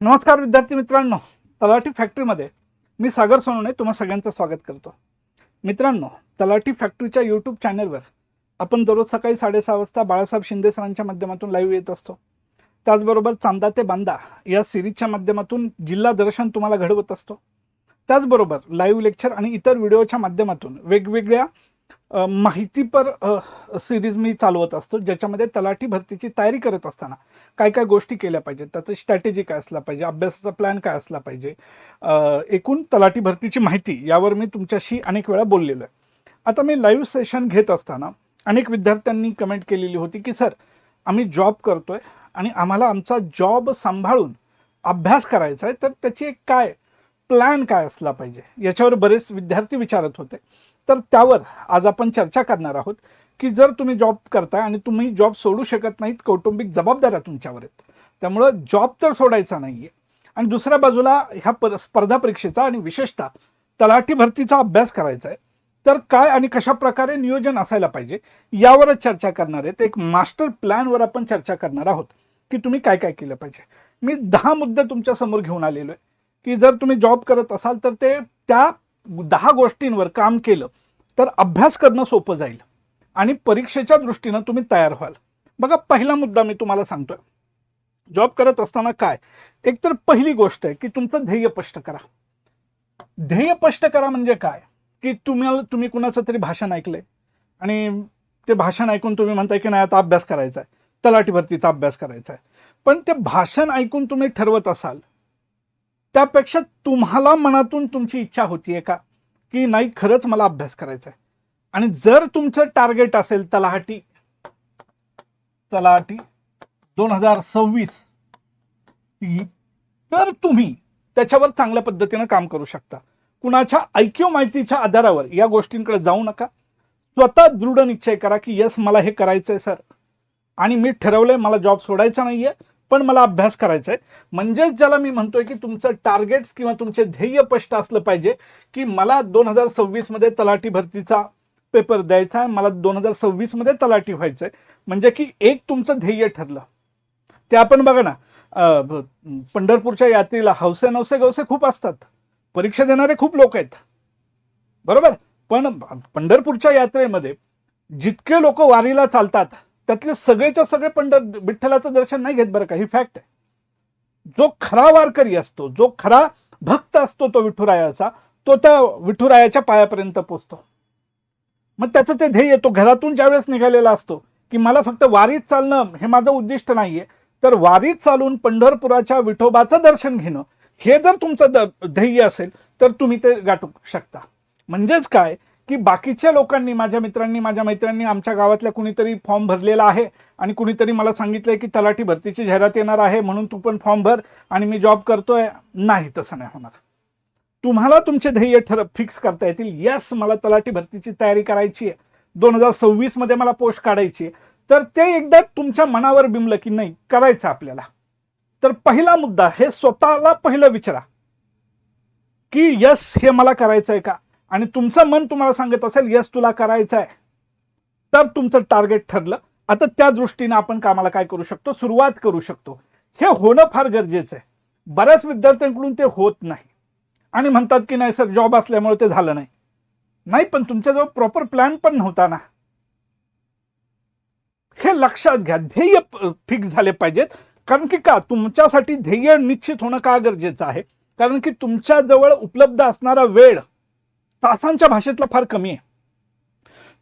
नमस्कार विद्यार्थी मित्रांनो तलाठी फॅक्टरीमध्ये मी सागर सोनवणे तुम्हा सगळ्यांचं स्वागत करतो. मित्रांनो तलाठी फॅक्टरीच्या यूट्यूब चॅनलवर आपण दररोज सकाळी साडेसहा वाजता बाळासाहेब शिंदे सरांच्या माध्यमातून लाईव्ह येत असतो. त्याचबरोबर चांदा ते बांदा या सिरीजच्या माध्यमातून जिल्हा दर्शन तुम्हाला घडवत असतो. त्याचबरोबर लाईव्ह लेक्चर आणि इतर व्हिडिओच्या माध्यमातून वेगवेगळ्या माहितीपर सिरीज मी चालवत असतो ज्याच्यामध्ये तलाठी भरतीची तयारी करत असताना काय काय गोष्टी केल्या पाहिजेत त्याचं स्ट्रॅटेजी काय असला पाहिजे अभ्यासाचा प्लॅन काय असला पाहिजे एकूण तलाठी भरतीची माहिती यावर मी तुमच्याशी अनेक वेळा बोललेलो आहे. आता मी लाईव्ह सेशन घेत असताना अनेक विद्यार्थ्यांनी कमेंट केलेली होती की सर आम्ही जॉब करतोय आणि आम्हाला आमचा जॉब सांभाळून अभ्यास करायचा आहे तर त्याची एक काय प्लॅन काय असला पाहिजे? याच्यावर बरेच विद्यार्थी विचारत होते. तर त्यावर आज आपण चर्चा करणार आहोत की जर तुम्ही जॉब करताय आणि तुम्ही जॉब सोडू शकत नाहीत कौटुंबिक जबाबदाऱ्या तुमच्यावर आहेत. त्यामुळं जॉब तर सोडायचा नाही आहे आणि दुसऱ्या बाजूला ह्या पर स्पर्धा परीक्षेचा आणि विशेषतः तलाठी भरतीचा अभ्यास करायचा आहे तर काय आणि कशा प्रकारे नियोजन असायला पाहिजे यावरच चर्चा करणार आहेत. एक मास्टर प्लॅनवर आपण चर्चा करणार आहोत की तुम्ही काय काय केलं पाहिजे. मी दहा मुद्दे तुमच्यासमोर घेऊन आलेलो आहे की जर तुम्ही जॉब करत असाल तर ते त्या दहा गोष्टींवर काम केलं तर अभ्यास करणं सोपं जाईल आणि परीक्षेच्या दृष्टीनं तुम्ही तयार व्हाल. बघा पहिला मुद्दा मी तुम्हाला सांगतोय. जॉब करत असताना काय? एकतर पहिली गोष्ट आहे की तुमचं ध्येय स्पष्ट करा. ध्येय स्पष्ट करा म्हणजे काय? की तुम्हाला तुम्ही कुणाचं तरी भाषण ऐकलंय आणि ते भाषण ऐकून तुम्ही म्हणताय की नाही आता अभ्यास करायचा आहे तलाठी भरतीचा अभ्यास करायचा आहे पण ते भाषण ऐकून तुम्ही ठरवत असाल त्यापेक्षा तुम्हाला मनातून तुमची इच्छा होतीये का? की नाही खरंच मला अभ्यास करायचा आहे आणि जर तुमचं टार्गेट असेल तलाहाटी तलाहाटी दोन हजार सव्वीस तर तुम्ही त्याच्यावर चांगल्या पद्धतीनं काम करू शकता. कुणाच्या ऐक्य माहितीच्या आधारावर या गोष्टींकडे जाऊ नका. स्वतः दृढ निश्चय करा की यस मला हे करायचंय सर. आणि मी ठरवलंय मला जॉब सोडायचा नाहीये. पण मला अभ्यास करायचा आहे. म्हणजेच ज्याला मी म्हणतोय की तुमचं टार्गेट्स किंवा तुमचे ध्येय स्पष्ट असलं पाहिजे की मला दोन हजार सव्वीसमध्ये तलाठी भरतीचा पेपर द्यायचा आहे मला दोन हजार सव्वीसमध्ये तलाठी व्हायचं आहे. म्हणजे की एक तुमचं ध्येय ठरलं. ते आपण बघा ना पंढरपूरच्या यात्रेला हौसे नवसे गवसे खूप असतात. परीक्षा देणारे खूप लोक आहेत. बरोबर? पण पंढरपूरच्या यात्रेमध्ये जितके लोक वारीला चालतात त्यातले सगळेच्या सगळे पंढर विठ्ठलाचं दर्शन नाही घेत बरं का? ही फॅक्ट आहे. जो खरा वारकरी असतो जो खरा भक्त असतो तो विठुरायाचा तो त्या विठुरायाच्या पायापर्यंत पोचतो. मग त्याचं ते ध्येय तो घरातून ज्यावेळेस निघालेला असतो की मला फक्त वारीत चालणं हे माझं उद्दिष्ट नाहीये तर वारीत चालून पंढरपुराच्या विठोबाचं दर्शन घेणं हे जर तुमचं ध्येय असेल तर तुम्ही ते गाठू शकता. म्हणजेच काय? की बाकीच्या लोकांनी माझ्या मित्रांनी माझ्या मैत्रिणी आमच्या गावातल्या कुणीतरी फॉर्म भरलेला आहे आणि कुणीतरी मला सांगितलंय की तलाठी भरतीची जाहिरात येणार आहे म्हणून तू पण फॉर्म भर आणि मी जॉब करतोय. नाही तसं नाही होणार. तुम्हाला तुमचे ध्येय ठर फिक्स करता येतील. यस मला तलाठी भरतीची तयारी करायची आहे. दोन हजार सव्वीसमध्ये मला पोस्ट काढायची आहे. तर ते एकदा तुमच्या मनावर बिमलं की नाही करायचं आपल्याला. तर पहिला मुद्दा हे स्वतःला पहिलं विचारा. की यस हे मला करायचं आहे का? आणि तुमचं मन तुम्हाला सांगत असेल यस तुला करायचं आहे तर तुमचं टार्गेट ठरलं. आता त्या दृष्टीने आपण कामाला काय करू शकतो? सुरुवात करू शकतो. हे होणं फार गरजेचं आहे. बऱ्याच विद्यार्थ्यांकडून ते होत नाही. आणि म्हणतात की नाही सर जॉब असल्यामुळे ते झालं नाही. नाही पण तुमच्याजवळ प्रॉपर प्लॅन पण नव्हता ना. हे लक्षात घ्या. ध्येय फिक्स झाले पाहिजेत. कारण की का? तुमच्यासाठी ध्येय निश्चित होणं का गरजेचं आहे? कारण की तुमच्या जवळ उपलब्ध असणारा वेळ तासांच्या भाषेतला फार कमी आहे.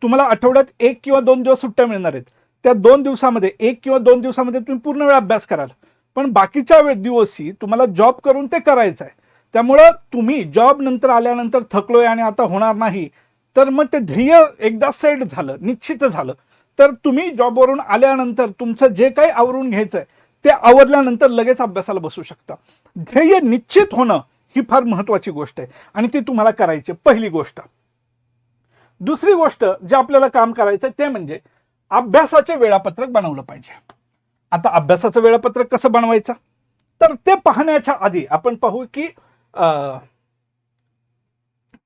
तुम्हाला आठवड्यात एक किंवा दोन दिवस सुट्ट्या मिळणार आहेत. त्या दोन दिवसामध्ये एक किंवा दोन दिवसामध्ये तुम्ही पूर्ण वेळ अभ्यास कराल. पण बाकीच्या वेळ दिवशी तुम्हाला जॉब करून ते करायचं आहे. त्यामुळं तुम्ही जॉब नंतर आल्यानंतर थकलोय आणि आता होणार नाही तर मग ते ध्येय एकदा सेट झालं निश्चित झालं. तर तुम्ही जॉबवरून आल्यानंतर तुमचं जे काही आवरून घ्यायचं आहे ते आवरल्यानंतर लगेच अभ्यासाला बसू शकता. ध्येय निश्चित होणं ही फार महत्वाची गोष्ट आहे. आणि ती तुम्हाला करायची पहिली गोष्ट. दुसरी गोष्ट जे आपल्याला काम करायचं ते म्हणजे अभ्यासाचे वेळापत्रक बनवलं पाहिजे. आता अभ्यासाचं वेळापत्रक कसं बनवायचं? तर ते पाहण्याच्या आधी आपण पाहू की अं,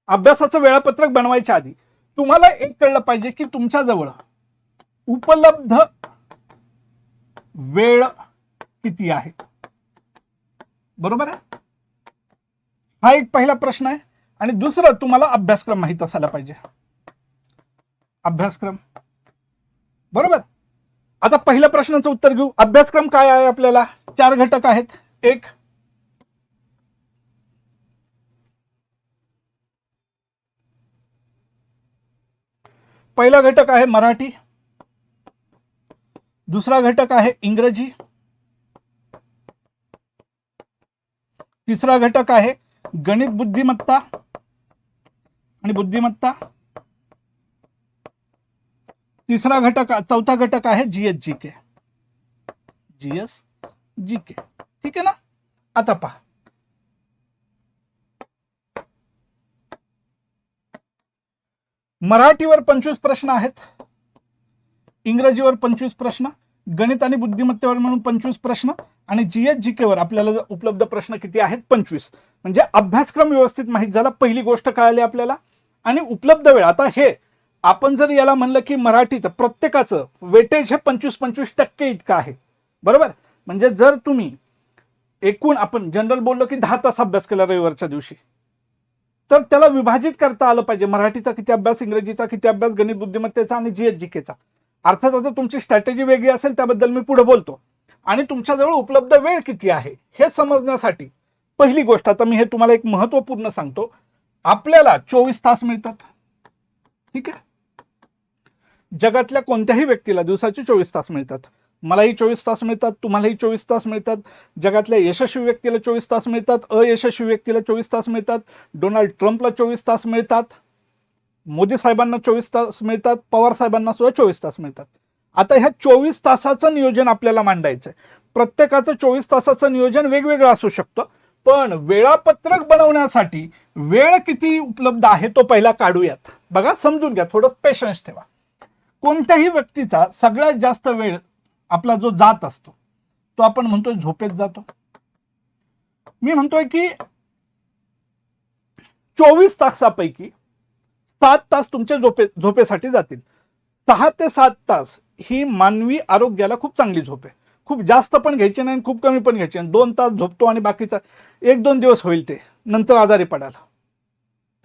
अभ्यासाचं वेळापत्रक बनवायच्या आधी तुम्हाला एक कळलं पाहिजे की तुमच्याजवळ उपलब्ध वेळ किती आहे? बरोबर आहे? हा एक पहिला प्रश्न आहे. आणि दुसरं तुम्हाला अभ्यासक्रम माहीत असायला पाहिजे. अभ्यासक्रम. बरोबर? आता पहिल्या प्रश्नाचं उत्तर घेऊ. अभ्यासक्रम काय आहे आपल्याला? चार घटक आहेत. एक. पहिला घटक आहे मराठी. दुसरा घटक आहे इंग्रजी. तिसरा घटक आहे गणित बुद्धिमत्ता आणि बुद्धिमत्ता. तिसरा घटक चौथा घटक आहे जीएस जी के जीएस जी के ठीक आहे ना? आता पहा. मराठीवर पंचवीस प्रश्न आहेत. इंग्रजीवर पंचवीस प्रश्न. गणित आणि बुद्धिमत्तेवर म्हणून पंचवीस प्रश्न. आणि जीएस जी केवर आपल्याला उपलब्ध प्रश्न किती आहेत? पंचवीस. म्हणजे अभ्यासक्रम व्यवस्थित माहीत झाला पहिली गोष्ट कळाली आपल्याला. आणि उपलब्ध वेळ आता हे आपण जर याला म्हणलं की मराठीत प्रत्येकाचं वेटेज हे पंचवीस पंचवीस टक्के इतकं आहे. बरोबर? म्हणजे जर तुम्ही एकूण आपण जनरल बोललो की दहा तास अभ्यास केला रविवारच्या दिवशी तर त्याला विभाजित करता आलं पाहिजे. मराठीचा किती अभ्यास इंग्रजीचा किती अभ्यास गणित बुद्धिमत्तेचा आणि जी एच जी केचा अर्थात आता तुमची स्ट्रॅटेजी वेगळी असेल त्याबद्दल मी पुढे बोलतो. आणि तुमच्याजवळ उपलब्ध वेळ किती आहे हे समजण्यासाठी पहिली गोष्ट आता मी हे तुम्हाला एक महत्त्वपूर्ण सांगतो. आपल्याला चोवीस तास मिळतात. ठीक आहे? जगातल्या कोणत्याही व्यक्तीला दिवसाचे चोवीस तास मिळतात. मलाही चोवीस तास मिळतात तुम्हालाही चोवीस तास मिळतात. जगातल्या यशस्वी व्यक्तीला चोवीस तास मिळतात अयशस्वी व्यक्तीला चोवीस तास मिळतात. डोनाल्ड ट्रम्पला चोवीस तास मिळतात. मोदी साहेबांना चोवीस तास मिळतात पवार साहेबांना सुद्धा चोवीस तास मिळतात. आता ह्या चोवीस तासाचं नियोजन आपल्याला मांडायचं आहे प्रत्येकाचं चोवीस तासाचं नियोजन वेगवेगळं असू शकतं. पण वेळापत्रक बनवण्यासाठी वेळ किती उपलब्ध आहे तो पहिला काढूयात. बघा समजून घ्या थोडं पेशन्स ठेवा. कोणत्याही व्यक्तीचा सगळ्यात जास्त वेळ आपला जो जात असतो तो आपण म्हणतोय झोपेत जातो. मी म्हणतोय की चोवीस तासापैकी सात तास तुमच्या झोपे झोपेसाठी जातील. सहा ते सात तास ही मानवी आरोग्याला खूप चांगली झोप आहे. खूप जास्त पण घ्यायची नाही आणि खूप कमी पण घ्यायची. नाही दोन तास झोपतो आणि बाकीचा एक दोन दिवस होईल ते. नंतर आजारी पडायला.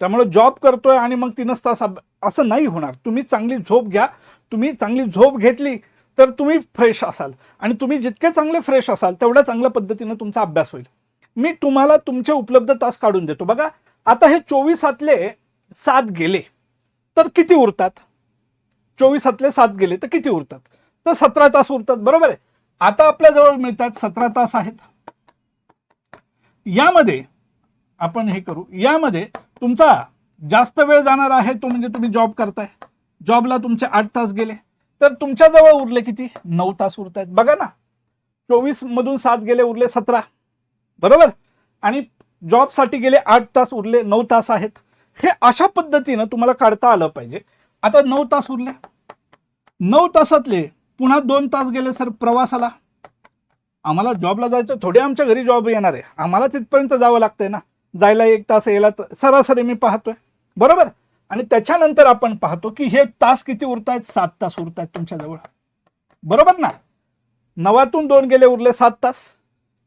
त्यामुळे जॉब करतोय आणि मग तीनच तास असं नाही होणार. तुम्ही चांगली झोप घ्या. तुम्ही चांगली झोप घेतली तर तुम्ही फ्रेश असाल. आणि तुम्ही जितके चांगले फ्रेश असाल तेवढ्या चांगल्या पद्धतीनं तुमचा अभ्यास होईल. मी तुम्हाला तुमचे उपलब्ध तास काढून देतो. बघा आता हे चोवीसातले सात गेले तर किती उरतात? चोवीसातले सात गेले तर किती उरतात? तर सतरा तास उरतात. बरोबर आहे? आता आपल्या जवळ मिळतात सतरा तास आहेत. यामध्ये आपण हे करू. यामध्ये तुमचा जास्त वेळ जाणार आहे तो म्हणजे तुम्ही जॉब करताय. जॉबला तुमचे आठ तास गेले. तर तुमच्या जवळ उरले किती? नऊ तास उरत आहेत बघा ना. चोवीस मधून सात गेले उरले सतरा. बरोबर? आणि जॉबसाठी गेले आठ तास उरले नऊ तास आहेत. हे अशा पद्धतीनं तुम्हाला काढता आलं पाहिजे. आता नऊ तास उरले. नऊ तासातले पुन्हा दोन तास गेले सर प्रवासाला. आम्हाला जॉबला जायचं थोडे आमच्या घरी जॉब येणार आहे. आम्हाला तिथपर्यंत जावं लागतंय ना. जायला एक तास यायला तर सरासरी मी पाहतोय. बरोबर? आणि त्याच्यानंतर आपण पाहतो की हे तास किती उरतायत? आहेत सात तास उरतायत आहेत तुमच्याजवळ बरोबर ना? नवातून दोन गेले उरले सात तास.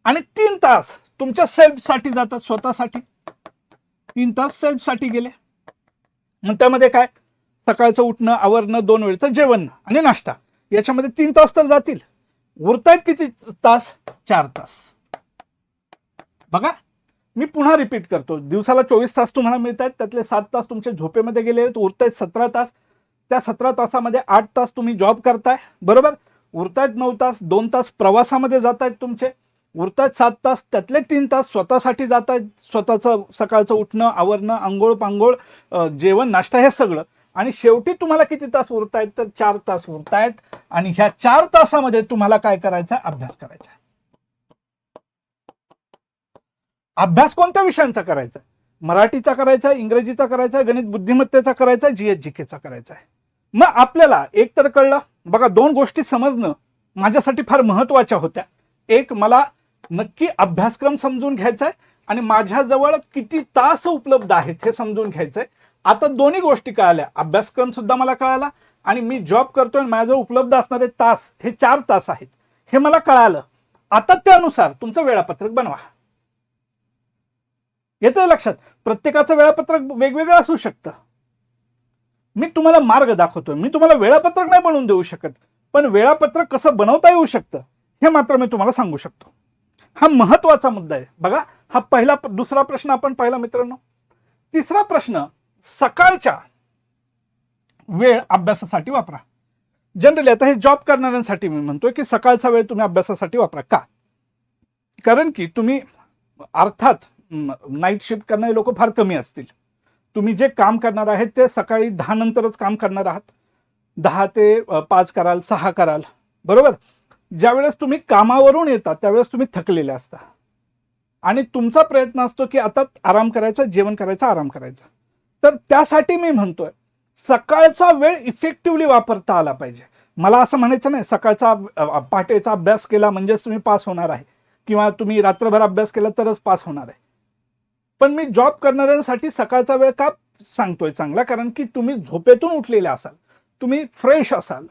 आणि तीन तास तुमच्या सेल्फसाठी जातात स्वतःसाठी. तीन तास सेल्फसाठी गेले. मग त्यामध्ये काय? सकाळचं उठणं आवरणं दोन वेळचं जेवण आणि नाश्ता. याच्यामध्ये तीन तास तर जातील. उरतायत किती तास? चार तास. बघा मी पुन्हा रिपीट करतो. दिवसाला चोवीस तास तुम्हाला मिळत आहेत त्यातले सात तास तुमच्या झोपेमध्ये गेले आहेत उरतायत सतरा तास. त्या सतरा तासामध्ये आठ तास तुम्ही जॉब करताय बरोबर? उरतायत नऊ तास दोन तास प्रवासामध्ये जात आहेत तुमचे. उरतायत सात तास त्यातले तीन तास स्वतःसाठी जात आहेत स्वतःचं सकाळचं उठणं आवरणं आंघोळ पांघोळ जेवण नाश्ता हे सगळं. आणि शेवटी तुम्हाला किती तास उरतायत तर चार तास उरतायत. आणि ह्या चार तासामध्ये तुम्हाला काय करायचा अभ्यास करायचा आहे. अभ्यास कोणत्या विषयांचा करायचा मराठीचा करायचा इंग्रजीचा करायचा गणित बुद्धिमत्तेचा करायचा आहे, जीएस जीकेचा करायचा आहे. मग आपल्याला एक तर कळलं. बघा दोन गोष्टी समजणं माझ्यासाठी फार महत्त्वाच्या होत्या. एक मला नक्की अभ्यासक्रम समजून घ्यायचा आहे आणि माझ्याजवळ किती तास उपलब्ध आहेत हे समजून घ्यायचंय आता दोन्ही गोष्टी कळाल्या. अभ्यासक्रम सुद्धा मला कळाला आणि मी जॉब करतोय आणि माझ्याजवळ उपलब्ध असणारे तास हे चार तास आहेत. हे मला कळालं. आता त्यानुसार तुमचं वेळापत्रक बनवा. येतंय लक्षात? प्रत्येकाचं वेळापत्रक वेगवेगळं असू शकतं. मी तुम्हाला मार्ग दाखवतोय. मी तुम्हाला वेळापत्रक नाही बनवून देऊ शकत. पण वेळापत्रक कसं बनवता येऊ शकतं हे मात्र मी तुम्हाला सांगू शकतो. हा महत्त्वाचा मुद्दा आहे. बघा हा पहिला दुसरा प्रश्न आपण पाहिला मित्रांनो. तिसरा प्रश्न सकाळच्या वेळ अभ्यासासाठी वापरा. जनरली आता हे जॉब करणाऱ्यांसाठी मी म्हणतोय की सकाळचा वेळ तुम्ही अभ्यासासाठी वापरा. का? कारण की तुम्ही अर्थात नाईट शिफ्ट करणारे लोक फार कमी असतील. तुम्ही जे काम करणार आहेत ते सकाळी दहा नंतरच काम करणार आहात. दहा ते पाच कराल सहा कराल. बरोबर? ज्यावेळेस तुम्ही कामावरून येता त्यावेळेस तुम्ही थकलेले असता. आणि तुमचा प्रयत्न असतो की आता आराम करायचा जेवण करायचा आराम करायचा. तर त्यासाठी मी म्हणतोय सकाळचा वेळ इफेक्टिव्हली वापरता आला पाहिजे. मला असं म्हणायचं नाही सकाळचा पहाटेचा अभ्यास केला म्हणजेच तुम्ही पास होणार आहे. किंवा तुम्ही रात्रभर अभ्यास केला तरच पास होणार आहे. पण मी जॉब करणाऱ्यांसाठी सकाळचा वेळ का सांगतोय चांगला? कारण की तुम्ही झोपेतून उठलेले असाल तुम्ही फ्रेश असाल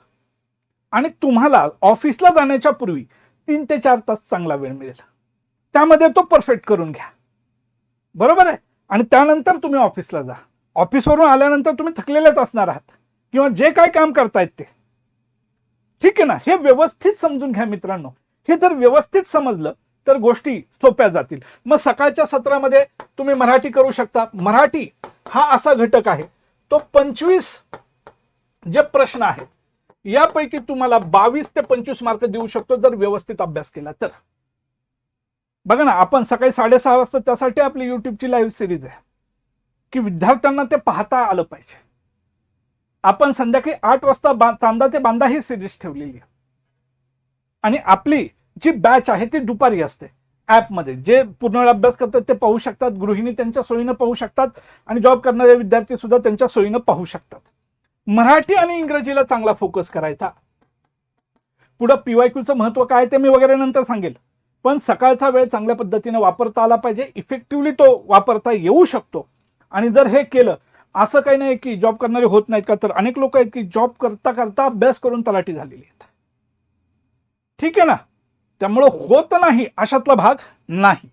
आणि तुम्हाला ऑफिसला जाण्याच्या पूर्वी तीन ते चार तास चांगला वेळ मिळेल. त्यामध्ये तो परफेक्ट करून घ्या. बरोबर आहे? आणि त्यानंतर तुम्ही ऑफिसला जा. ऑफिसवरून आल्यानंतर तुम्ही थकलेलेच असणार आहात. किंवा जे काय काम करतायत ते. ठीक आहे ना? हे व्यवस्थित समजून घ्या मित्रांनो. हे जर व्यवस्थित समजलं तर गोष्टी सोप्या जातील. मग सकाळच्या सत्रामध्ये तुम्ही मराठी करू शकता. मराठी हा असा घटक आहे. तो पंचवीस जे प्रश्न आहेत यापैकी तुम्हाला बावीस ते पंचवीस मार्क देऊ शकतो जर व्यवस्थित अभ्यास केला तर. बघा ना आपण सकाळी साडेसहा वाजता त्यासाठी आपली युट्यूबची लाईव्ह सिरीज आहे. की विद्यार्थ्यांना ते पाहता आलं पाहिजे. आपण संध्याकाळी आठ वाजता बा- चांदा ते बांधा ही सिरीज ठेवलेली. आहे आणि आपली जी बॅच आहे ती दुपारी असते. ॲपमध्ये जे पूर्ण वेळ अभ्यास करतात ते पाहू शकतात गृहिणी त्यांच्या सोयीनं पाहू शकतात आणि जॉब करणारे विद्यार्थी सुद्धा त्यांच्या सोयीनं पाहू शकतात. मराठी आणि इंग्रजीला चांगला फोकस करायचा. पुढं पीवाय क्यूचं महत्त्व काय ते मी वगैरे नंतर सांगेल. पण सकाळचा वेळ चांगल्या पद्धतीने वापरता आला पाहिजे. इफेक्टिव्हली तो वापरता येऊ शकतो. आणि जर हे केलं असं काही नाही की जॉब करणारे होत नाहीत का तर अनेक लोक आहेत की जॉब करता करता अभ्यास करून तलाठी झालेली आहेत. ठीक आहे ना? त्यामुळं होत नाही अशातला भाग नाही.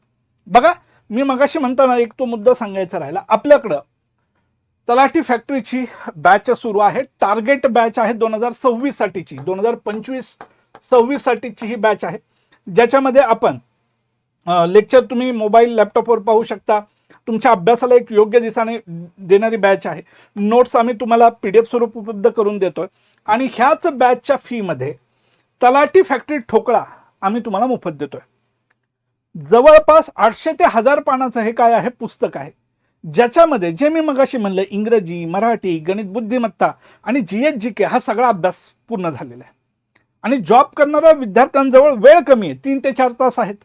बघा मी मगाशी म्हणताना एक तो मुद्दा सांगायचा राहिला. आपल्याकडं तलाठी फॅक्टरीची बॅच सुरू आहे. टार्गेट बॅच आहे दोन हजार सव्वीस साठीची दोन हजार पंचवीस सव्वीस साठीची ही बॅच आहे. ज्याच्यामध्ये आपण लेक्चर तुम्ही मोबाईल लॅपटॉपवर पाहू शकता. तुमच्या अभ्यासाला एक योग्य दिसाने देणारी बॅच आहे. नोट्स आम्ही तुम्हाला पी डी एफ स्वरूप उपलब्ध करून देतोय. आणि ह्याच बॅचच्या फीमध्ये तलाटी फॅक्टरी ठोकळा आम्ही तुम्हाला मोफत देतोय. जवळपास आठशे ते हजार पानाचं हे काय आहे? पुस्तक आहे. ज्याच्यामध्ये जे मी मगाशी म्हणलं इंग्रजी मराठी गणित बुद्धिमत्ता आणि जी एच जी के हा सगळा अभ्यास पूर्ण झालेला आहे. आणि जॉब करणाऱ्या विद्यार्थ्यांजवळ वेळ कमी आहे. तीन ते चार तास आहेत.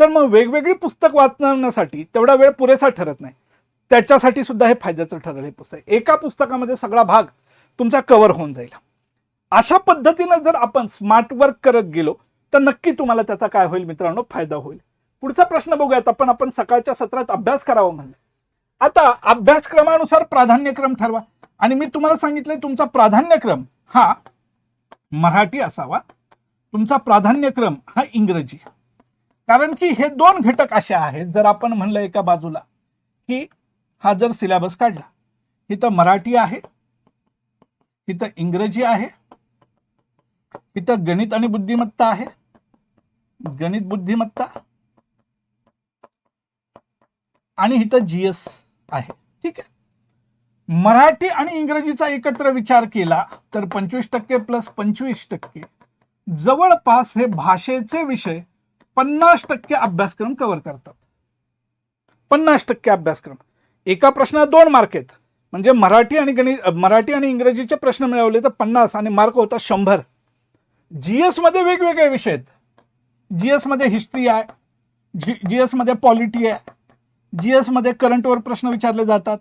तर मग वेगवेगळी पुस्तक वाचण्यासाठी तेवढा वेळ पुरेसा ठरत नाही. त्याच्यासाठी सुद्धा हे फायद्याचं ठरेल हे पुस्तक. एका पुस्तकामध्ये सगळा भाग तुमचा कव्हर होऊन जाईल. अशा पद्धतीनं जर आपण स्मार्ट वर्क करत गेलो तर नक्की तुम्हाला त्याचा काय होईल मित्रांनो? फायदा होईल. पुढचा प्रश्न बघूयात आपण. आपण सकाळच्या सत्रात अभ्यास करावा म्हणलं. आता अभ्यासक्रमानुसार प्राधान्यक्रम ठरवा. आणि मी तुम्हाला सांगितलंय तुमचा प्राधान्यक्रम हा मराठी असावा. तुमचा प्राधान्यक्रम हा इंग्रजी. कारण की हे दोन घटक असे आहेत जर आपण म्हणलं एका बाजूला की हा जर सिलेबस काढला इथं मराठी आहे इथं इंग्रजी आहे इथं गणित आणि बुद्धिमत्ता आहे. गणित बुद्धिमत्ता आणि इथं जीएस आहे. ठीक आहे? मराठी आणि इंग्रजीचा एकत्र विचार केला तर पंचवीस टक्के प्लस पंचवीस टक्के. जवळपास हे भाषेचे विषय पन्नास टक्के अभ्यासक्रम कव्हर करतात. पन्नास टक्के अभ्यासक्रम. एका प्रश्नात दोन मार्क आहेत. म्हणजे मराठी आणि गणित मराठी आणि इंग्रजीचे प्रश्न मिळवले तर पन्नास आणि मार्क होता शंभर. जी एसमध्ये वेगवेगळे विषय आहेत. जी मध्ये हिस्ट्री आहे. जी जी मध्ये पॉलिटी आहे. जी मध्ये करंटवर प्रश्न विचारले जातात.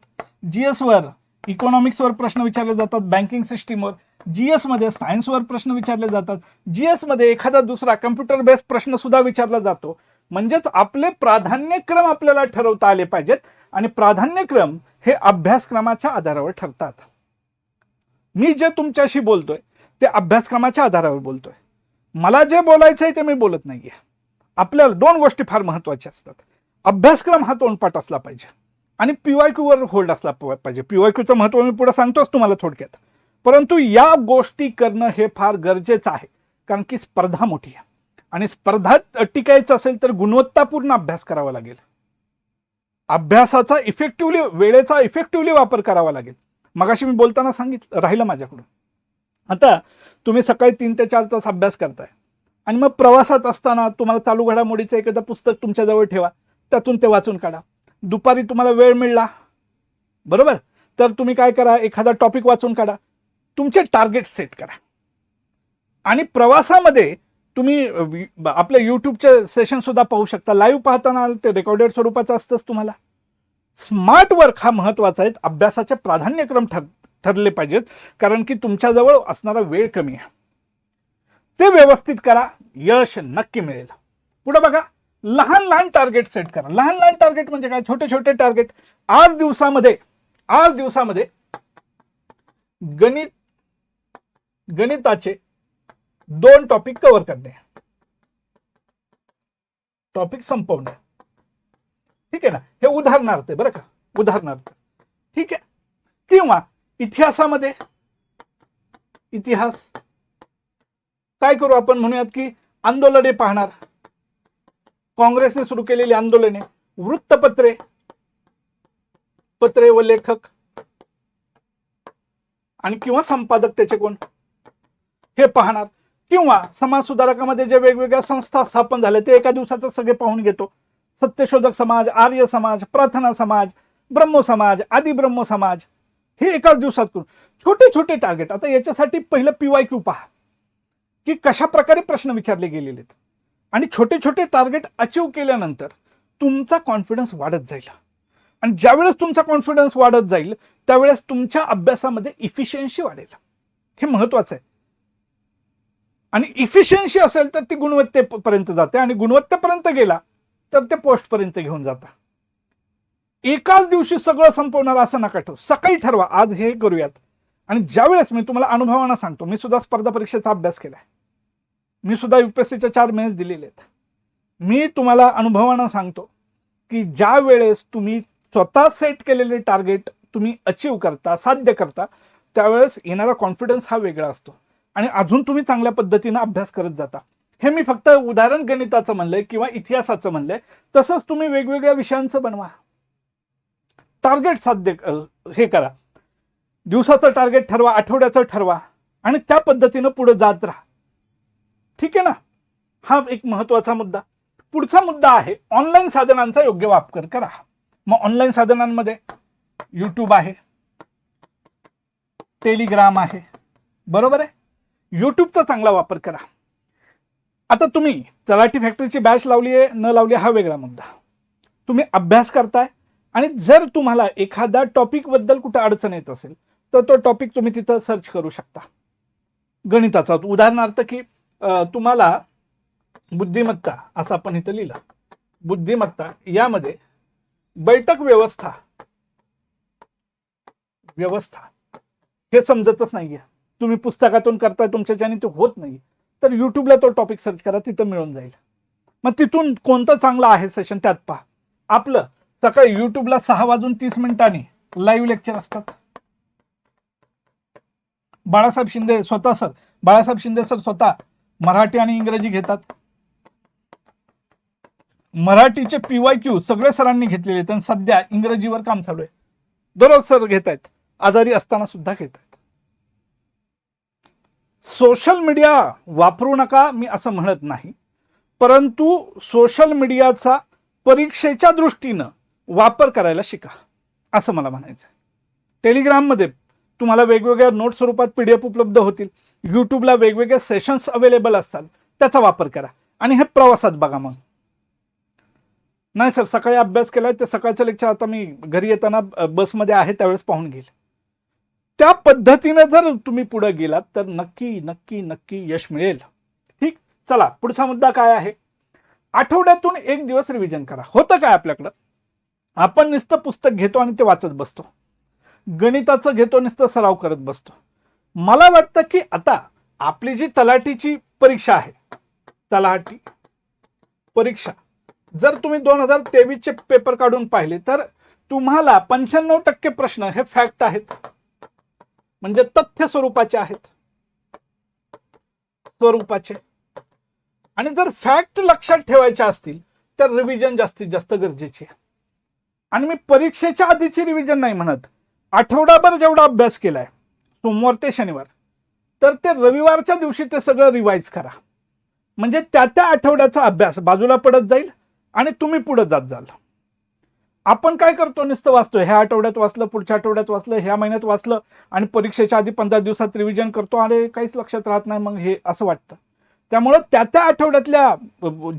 जी एसवर इकॉनॉमिक्सवर प्रश्न विचारले जातात बँकिंग सिस्टीमवर जीएसमध्ये सायन्सवर प्रश्न विचारले जातात. जीएसमध्ये एखादा दुसरा कम्प्युटर बेस्ड प्रश्न सुद्धा विचारला जातो. म्हणजेच आपले प्राधान्यक्रम आपल्याला ठरवता आले पाहिजेत आणि प्राधान्यक्रम हे अभ्यासक्रमाच्या आधारावर ठरतात. मी जे तुमच्याशी बोलतोय ते अभ्यासक्रमाच्या आधारावर बोलतोय. मला जे बोलायचं आहे ते मी बोलत नाहीये. आपल्याला दोन गोष्टी फार महत्त्वाच्या असतात. अभ्यासक्रम हा तोंडपाठ असला पाहिजे. आणि पीवाय वर होल्ड असला पाहिजे. पीवाय क्यूचं महत्त्व मी पुढे सांगतोच तुम्हाला थोडक्यात. परंतु या गोष्टी करणं हे फार गरजेचं आहे कारण की स्पर्धा मोठी आहे. आणि स्पर्धात टिकायचं असेल तर गुणवत्तापूर्ण अभ्यास करावा लागेल. अभ्यासाचा इफेक्टिव्हली वेळेचा इफेक्टिव्हली वापर करावा लागेल. मगाशी मी बोलताना सांगितलं राहिलं माझ्याकडून. आता तुम्ही सकाळी तीन ते चार तास अभ्यास करताय. आणि मग प्रवासात असताना तुम्हाला चालू घडामोडीचं एखादं पुस्तक तुमच्याजवळ ठेवा. त्यातून ते वाचून काढा. दुपारी तुम्हाला वेळ मिळला. बरोबर? तर तुम्ही काय करा एखादा टॉपिक वाचून काढा. तुमचे टार्गेट सेट करा. आणि प्रवासामध्ये तुम्ही आपल्या यूट्यूबचे सेशन सुद्धा पाहू शकता. लाईव्ह पाहताना ते रेकॉर्डेड स्वरूपाचं असतंच तुम्हाला. स्मार्ट वर्क हा महत्त्वाचा आहे. अभ्यासाचे प्राधान्यक्रम ठर ठरले पाहिजेत. कारण की तुमच्याजवळ असणारा वेळ कमी आहे. ते व्यवस्थित करा. यश नक्की मिळेल. पुढे बघा. लहान लहान टार्गेट सेट करा. लहान लहान टार्गेट म्हणजे काय? छोटे छोटे टार्गेट आज दिवसामध्ये आज दिवसामध्ये गणित गणिताचे दोन टॉपिक कव्हर करणे. टॉपिक संपवणे. ठीक आहे ना? हे उदाहरणार्थ आहे बरं का? उदाहरणार्थ. ठीक आहे? किंवा इतिहासामध्ये इतिहास. काय करू आपण? म्हणूयात की आंदोलने पाहणार. काँग्रेसने सुरू केलेली आंदोलने वृत्तपत्रे पत्रे व लेखक आणि किंवा संपादक त्याचे कोण? हे पाहणार. किंवा समाज सुधारकामध्ये जे वेगवेगळ्या संस्था स्थापन झाल्या ते एका दिवसाचं सगळे पाहून घेतो. सत्यशोधक समाज आर्य समाज प्रार्थना समाज ब्रह्म समाज आदि ब्रह्म समाज हे एकाच दिवसात करून. छोटे छोटे टार्गेट आता याच्यासाठी पहिलं पीवाय क्यू पहा. की कशा प्रकारे प्रश्न विचारले गेलेले आहेत? आणि छोटे छोटे टार्गेट अचीव केल्यानंतर तुमचा कॉन्फिडन्स वाढत जाईल. आणि ज्यावेळेस तुमचा कॉन्फिडन्स वाढत जाईल त्यावेळेस तुमच्या अभ्यासामध्ये इफिशियन्सी वाढेल. हे महत्वाचं आहे. आणि इफिशियन्सी असेल तर ती गुणवत्तेपर्यंत जाते आणि गुणवत्तेपर्यंत गेला तर ते पोस्टपर्यंत घेऊन जातं. एकाच दिवशी सगळं संपवणार असं नका ठेवू. सकाळी ठरवा आज हे करूयात. आणि ज्यावेळेस मी तुम्हाला अनुभवाना सांगतो मी सुद्धा स्पर्धा परीक्षेचा अभ्यास केलाय. मी सुद्धा युपीएससीच्या चार मेन्स दिलेले आहेत. मी तुम्हाला अनुभवानं सांगतो की ज्या वेळेस तुम्ही स्वतः सेट केलेले टार्गेट तुम्ही अचीव करता साध्य करता त्यावेळेस येणारा कॉन्फिडन्स हा वेगळा असतो. आणि अजून तुम्ही चांगल्या पद्धतीनं अभ्यास करत जाता. हे मी फक्त उदाहरण गणिताचं म्हणलंय किंवा इतिहासाचं म्हणलंय. तसंच तुम्ही वेगवेगळ्या विषयांचं बनवा. टार्गेट साध्य हे करा. दिवसाचं टार्गेट ठरवा आठवड्याचं ठरवा. आणि त्या पद्धतीनं पुढे जात राहा. ठीक आहे ना? हा एक महत्त्वाचा मुद्दा. पुढचा मुद्दा आहे ऑनलाईन साधनांचा योग्य वापर करा. मग ऑनलाईन साधनांमध्ये यूट्यूब आहे. टेलिग्राम आहे. बरोबर आहे? यूट्यूबचा चांगला वापर करा. आता तुम्ही तलाठी फॅक्टरीची बॅच लावली आहे न लावली हा वेगळा मुद्दा. तुम्ही अभ्यास करताय आणि जर तुम्हाला एखादा टॉपिकबद्दल कुठं अडचण येत असेल तर तो टॉपिक तुम्ही तिथं सर्च करू शकता. गणिताचा उदाहरणार्थ की तुम्हाला बुद्धिमत्ता असं आपण इथं लिहिलं. बुद्धिमत्ता यामध्ये बैठक व्यवस्था व्यवस्था हे समजतच नाहीये. तुम्ही पुस्तकातून करताय तुमच्याच्याने ते होत नाही. तर युट्यूबला तो टॉपिक सर्च करा तिथं मिळून जाईल. मग तिथून कोणतं चांगलं आहे सेशन त्यात पहा. आपलं सकाळी युट्यूबला सहा वाजून तीस मिनिटांनी लाईव्ह लेक्चर असतात. बाळासाहेब शिंदे स्वतः सर बाळासाहेब शिंदे सर स्वतः मराठी आणि इंग्रजी घेतात. मराठीचे पीवाय क्यू सगळे सरांनी घेतलेले आहेत आणि सध्या इंग्रजीवर काम चालू आहे. दररोज सर घेत आहेत आजारी असताना सुद्धा घेत आहेत सोशल मीडिया वापरू नका मी असं म्हणत नाही. परंतु सोशल मीडियाचा परीक्षेच्या दृष्टीनं वापर करायला शिका असं मला म्हणायचं टेलिग्राममध्ये तुम्हाला वेगवेगळ्या नोट स्वरूपात पी डी एफ उपलब्ध होतील. यूट्यूबला वेगवेगळे सेशन्स अवेलेबल असतात. त्याचा वापर करा. आणि हे प्रवासात बघा मग. नाही सर सकाळी अभ्यास केलाय ते सकाळचं लेक्चर आता मी घरी येताना बसमध्ये आहे त्यावेळेस पाहून घेईल. त्या पद्धतीनं जर तुम्ही पुढे गेलात तर नक्की नक्की नक्की यश मिळेल. ठीक? चला पुढचा मुद्दा काय आहे? आठवड्यातून एक दिवस रिव्हिजन करा. होतं काय आपल्याकडं? आपण नुसतं पुस्तक घेतो आणि ते वाचत बसतो. गणिताचं घेतो नुसतं सराव करत बसतो. मला वाटतं की आता आपली जी तलाठीची परीक्षा आहे तलाठी परीक्षा जर तुम्ही दोन हजार तेवीसचे पेपर काढून पाहिले तर तुम्हाला पंच्याण्णव टक्के प्रश्न हे फॅक्ट आहेत. म्हणजे तथ्य स्वरूपाचे आहेत. स्वरूपाचे. आणि जर फॅक्ट लक्षात ठेवायचे असतील तर रिव्हिजन जास्तीत जास्त गरजेचे आहे. आणि मी परीक्षेच्या आधीची रिव्हिजन नाही म्हणत आठवडाभर जेवढा अभ्यास केलाय सोमवार ते शनिवार. तर ते रविवारच्या दिवशी ते सगळं रिवाईज करा. म्हणजे त्या त्या आठवड्याचा अभ्यास बाजूला पडत जाईल आणि तुम्ही पुढे जात जाल. आपण काय करतो नुसतं वाचतो ह्या आठवड्यात वाचलं पुढच्या आठवड्यात वाचलं ह्या महिन्यात वाचलं आणि परीक्षेच्या आधी पंधरा दिवसात रिव्हिजन करतो. आणि काहीच लक्षात राहत नाही. मग हे असं वाटतं. त्यामुळं त्या त्या आठवड्यातल्या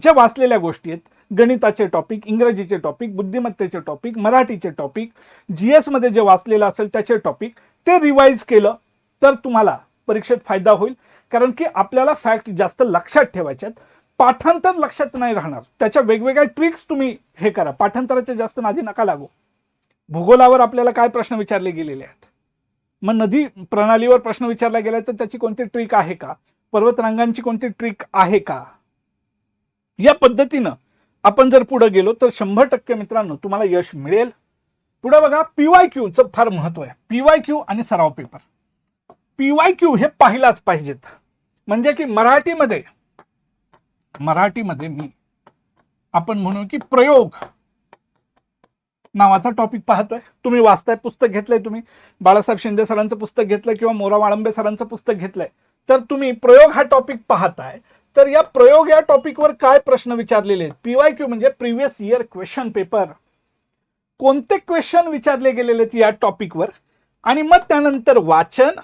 ज्या वाचलेल्या गोष्टी आहेत गणिताचे टॉपिक इंग्रजीचे टॉपिक बुद्धिमत्तेचे टॉपिक मराठीचे टॉपिक जी एसमध्ये जे वाचलेलं असेल त्याचे टॉपिक ते रिवाईज केलं तर तुम्हाला परीक्षेत फायदा होईल. कारण की आपल्याला फॅक्ट जास्त लक्षात ठेवायच्यात पाठांतर लक्षात नाही राहणार. त्याच्या वेगवेगळ्या ट्रिक्स तुम्ही हे करा. पाठांतराच्या जास्त नादी नका लागू. भूगोलावर आपल्याला काय प्रश्न विचारले गेलेले आहेत? मग नदी प्रणालीवर प्रश्न विचारला गेला तर त्याची कोणती ट्रिक आहे का? पर्वतरांगांची कोणती ट्रिक आहे का? या पद्धतीनं आपण जर पुढे गेलो तर शंभर टक्के मित्रांनो तुम्हाला यश मिळेल. पुढे बघा पीवाय क्यूचं फार महत्त्व आहे. पीवाय क्यू आणि सराव पेपर पीवाय क्यू हे पाहिलाच पाहिजेत. म्हणजे की मराठीमध्ये मराठीमध्ये मी आपण म्हणू की प्रयोग नावाचा टॉपिक पाहतोय. तुम्ही वाचताय पुस्तक घेतलंय तुम्ही. बाळासाहेब शिंदे सरांचं पुस्तक घेतलंय किंवा मोरा वाळंबे सरांचं पुस्तक घेतलंय. तर तुम्ही प्रयोग हा टॉपिक पाहताय. तर या प्रयोग या टॉपिकवर काय प्रश्न विचारलेले आहेत? पीवाय क्यू म्हणजे प्रिव्हियस इयर क्वेश्चन पेपर कोणते क्वेश्चन विचारले गेलेले आहेत या टॉपिकवर आणि मग त्यानंतर वाचन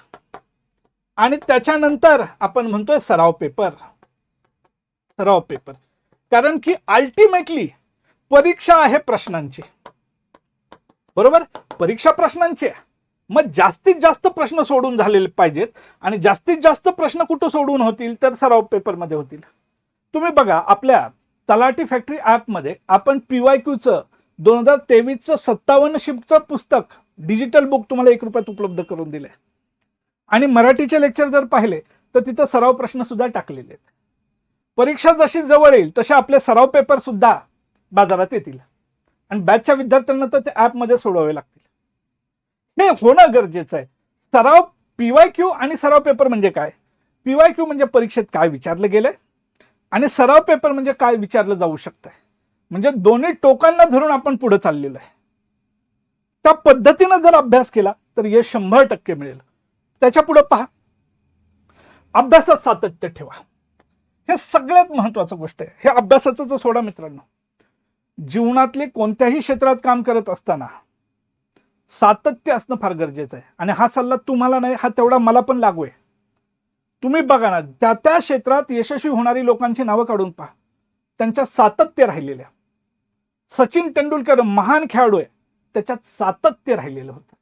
आणि त्याच्यानंतर आपण म्हणतोय सराव पेपर सराव पेपर कारण की अल्टिमेटली परीक्षा आहे प्रश्नांची. बरोबर? परीक्षा प्रश्नांची मग जास्तीत जास्त प्रश्न सोडून झालेले पाहिजेत आणि जास्तीत जास्त प्रश्न कुठं सोडून होतील तर सराव पेपरमध्ये होतील. तुम्ही बघा आपल्या तलाटी फॅक्टरी ॲपमध्ये आपण पी वाय क्यूचं दोन हजार तेवीसचं सत्तावन्न शिफ्टचं पुस्तक डिजिटल बुक तुम्हाला एक रुपयात उपलब्ध करून दिलंय. आणि मराठीचे लेक्चर जर पाहिले तर तिथं सराव प्रश्न सुद्धा टाकलेले आहेत. परीक्षा जशी जवळ येईल तसे आपले सराव पेपर सुद्धा बाजारात येतील. आणि बॅचच्या विद्यार्थ्यांना तर ते ॲपमध्ये सोडवावे लागतील. हे होणं गरजेचं आहे. सराव पीवाय क्यू आणि सराव पेपर म्हणजे काय? पीवाय क्यू म्हणजे परीक्षेत काय विचारलं गेलंय? आणि सराव पेपर म्हणजे काय विचारलं जाऊ शकतंय? म्हणजे दोन्ही टोकांना धरून आपण पुढे चाललेलो आहे. त्या पद्धतीनं जर अभ्यास केला तर यश शंभर टक्के मिळेल. त्याच्या पुढे पहा. अभ्यासात सातत्य ठेवा. हे सगळ्यात महत्वाचं गोष्ट आहे. हे अभ्यासाचं जो सोडा मित्रांनो. जीवनातले कोणत्याही क्षेत्रात काम करत असताना सातत्य असणं फार गरजेचं आहे. आणि हा सल्ला तुम्हाला नाही हा तेवढा मला पण लागू आहे. तुम्ही बघा ना त्या त्या क्षेत्रात यशस्वी होणारी लोकांची नावं काढून पहा. त्यांच्या सातत्य राहिलेल्या. सचिन तेंडुलकर महान खेळाडू आहे. त्याच्यात सातत्य राहिलेलं होतं.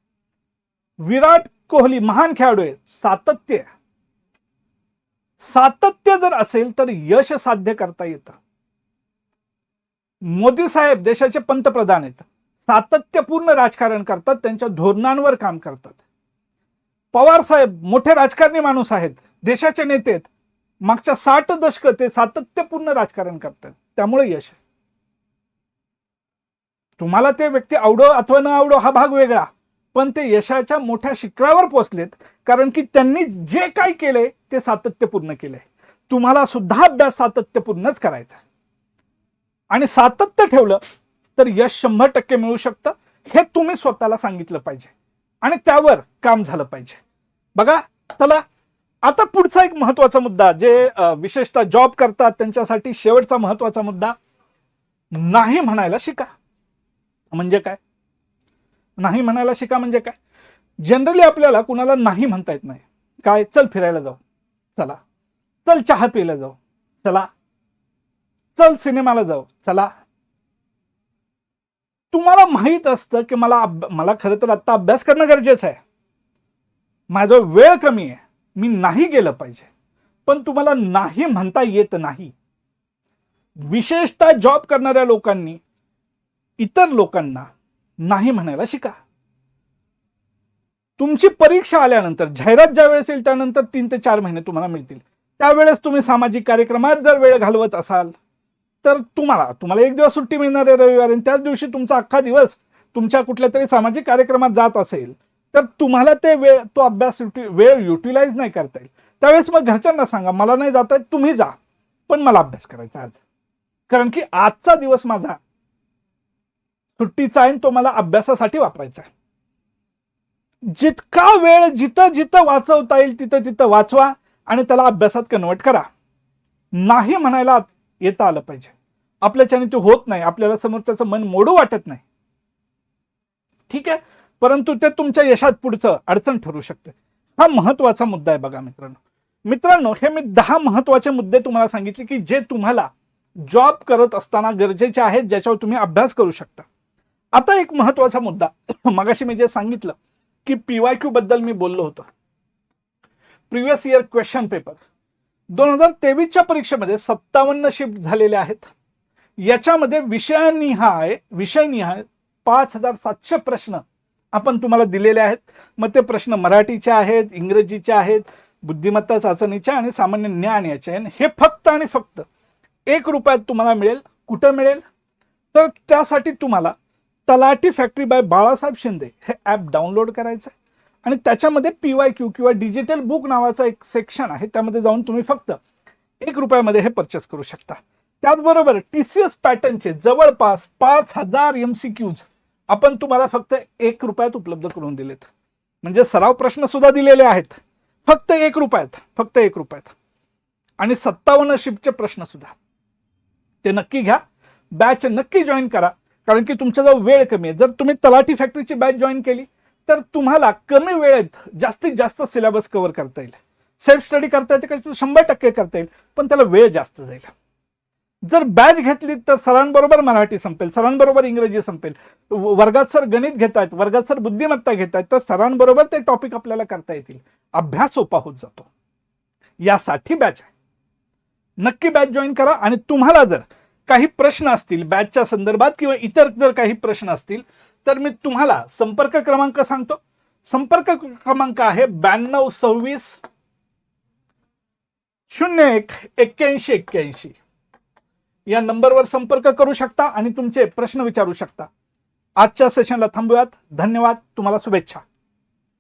विराट कोहली महान खेळाडू आहे. सातत्य सातत्य जर असेल तर यश साध्य करता येतं. मोदी साहेब देशाचे पंतप्रधान आहेत. सातत्यपूर्ण राजकारण करतात. त्यांच्या धोरणांवर काम करतात. पवार साहेब मोठे राजकारणी माणूस आहेत. देशाचे नेते आहेत. मागच्या साठ दशक ते सातत्यपूर्ण राजकारण करतात. त्यामुळे यश आहे. तुम्हाला ते व्यक्ती आवडो अथवा न आवडो हा भाग वेगळा. पण ते यशाच्या मोठ्या शिखरावर पोहोचलेत कारण की त्यांनी जे काय केलंय ते सातत्यपूर्ण केले तुम्हाला सुद्धा अभ्यास सातत्यपूर्णच करायचा आणि सातत्य ठेवलं तर यश शंभर टक्के मिळू शकतं हे तुम्ही स्वतःला सांगितलं पाहिजे. आणि त्यावर काम झालं पाहिजे. बघा चला आता पुढचा एक महत्त्वाचा मुद्दा जे विशेषतः जॉब करतात त्यांच्यासाठी शेवटचा महत्त्वाचा मुद्दा नाही म्हणायला शिका. म्हणजे काय? नाही म्हणायला शिका म्हणजे काय? जनरली आपल्याला कुणाला नाही म्हणता येत नाही. काय? चल फिरायला जाऊ. चला. चल चहा प्यायला जाऊ. चला. चल सिनेमाला जाऊ. चला. तुम्हाला माहीत असतं की मला मला खरं तर आत्ता अभ्यास करणं गरजेचं आहे. माझा वेळ कमी आहे. मी नाही गेलं पाहिजे. पण तुम्हाला नाही म्हणता येत नाही. विशेषतः जॉब करणाऱ्या लोकांनी इतर लोकांना नाही म्हणायला शिका. तुमची परीक्षा आल्यानंतर जाहिरात ज्या वेळेस येईल त्यानंतर तीन ते चार महिने तुम्हाला मिळतील. त्यावेळेस तुम्ही सामाजिक कार्यक्रमात जर वेळ घालवत असाल तर तुम्हाला तुम्हाला एक दिवस सुट्टी मिळणार आहे रविवारी त्याच दिवशी तुमचा अख्खा दिवस तुमच्या कुठल्या तरी सामाजिक कार्यक्रमात जात असेल तर तुम्हाला ते वेळ तो अभ्यास वेळ युटिलाइज नाही करता येईल. त्यावेळेस मग घरच्यांना सांगा मला नाही जाता येत तुम्ही जा पण मला अभ्यास करायचा आज. कारण की आजचा दिवस माझा सुट्टीचा आहे तो मला अभ्यासासाठी वापरायचा आहे. जितका वेळ जिथं जिथं वाचवता येईल तिथं तिथं वाचवा आणि त्याला अभ्यासात कन्वर्ट करा. नाही म्हणायला येता आलं पाहिजे. आपल्याच्याने ते होत नाही. आपल्याला समोर त्याचं मन मोडू वाटत नाही. ठीक आहे? परंतु ते तुमच्या यशात पुढचं अडचण ठरू शकते. हा महत्त्वाचा मुद्दा आहे बघा मित्रांनो. मित्रांनो हे मी दहा महत्त्वाचे मुद्दे तुम्हाला सांगितले की जे तुम्हाला जॉब करत असताना गरजेचे आहेत ज्याच्यावर तुम्ही अभ्यास करू शकता. आता एक महत्त्वाचा मुद्दा. मगाशी मी जे सांगितलं की पीवाय क्यू बद्दल मी बोललो होतो. प्रिव्हियस इयर क्वेश्चन पेपर दोन हजार तेवीसच्या परीक्षेमध्ये सत्तावन्न शिफ्ट झालेले आहेत. याच्यामध्ये विषयनिहाय विषयनिहाय पाच हजार सातशे प्रश्न आपण तुम्हाला दिलेले आहेत. मग ते प्रश्न मराठीचे आहेत इंग्रजीचे आहेत बुद्धिमत्ता चाचणीचे आणि सामान्य ज्ञान याचे आहे हे फक्त आणि फक्त एक रुपयात तुम्हाला मिळेल. कुठं मिळेल? तर त्यासाठी तुम्हाला तलाठी फॅक्टरी बाय बाळासाहेब शिंदे हे ॲप डाउनलोड करायचं आहे. आणि त्याच्यामध्ये पी वाय क्यू किंवा डिजिटल बुक नावाचा एक सेक्शन आहे. त्यामध्ये जाऊन तुम्ही फक्त एक रुपयामध्ये हे परचेस करू शकता. त्याचबरोबर टी सी एस पॅटर्नचे जवळपास पाच हजार एम सी क्यूज आपण तुम्हाला फक्त एक रुपयात उपलब्ध करून दिलेत. म्हणजे सराव प्रश्न सुद्धा दिलेले आहेत. फक्त एक रुपयात फक्त एक रुपयात. आणि सत्तावन्न शिफ्टचे प्रश्न सुद्धा. ते नक्की घ्या. बॅच नक्की जॉईन करा. कारण की तुमच्याजवळ वेळ कमी आहे जर तुम्ही तलाठी फॅक्टरीची बॅच जॉईन केली तर तुम्हाला कमी वेळेत जास्तीत जास्त सिलेबस कव्हर करता येईल. सेल्फ स्टडी करता येते का शंभर टक्के करता येईल पण त्याला वेळ जास्त जाईल. जर बॅच घेतली तर सरांबरोबर मराठी संपेल सरांबरोबर इंग्रजी संपेल. वर्गात सर गणित घेत आहेत वर्गात सर बुद्धिमत्ता घेत आहेत तर सरांबरोबर ते टॉपिक आपल्याला करता येतील. अभ्यास सोपा होत जातो. यासाठी बॅच आहे. नक्की बॅच जॉईन करा आणि तुम्हाला जर काही प्रश्न असतील बॅचच्या संदर्भात किंवा इतर जर काही प्रश्न असतील तर मी तुम्हाला संपर्क क्रमांक सांगतो. संपर्क क्रमांक आहे ब्याण्णव सव्वीस शून्य एक एक्क्याऐंशी एक्क्याऐंशी. या नंबरवर संपर्क करू शकता आणि तुमचे प्रश्न विचारू शकता. आजच्या सेशनला थांबूयात. धन्यवाद. तुम्हाला शुभेच्छा.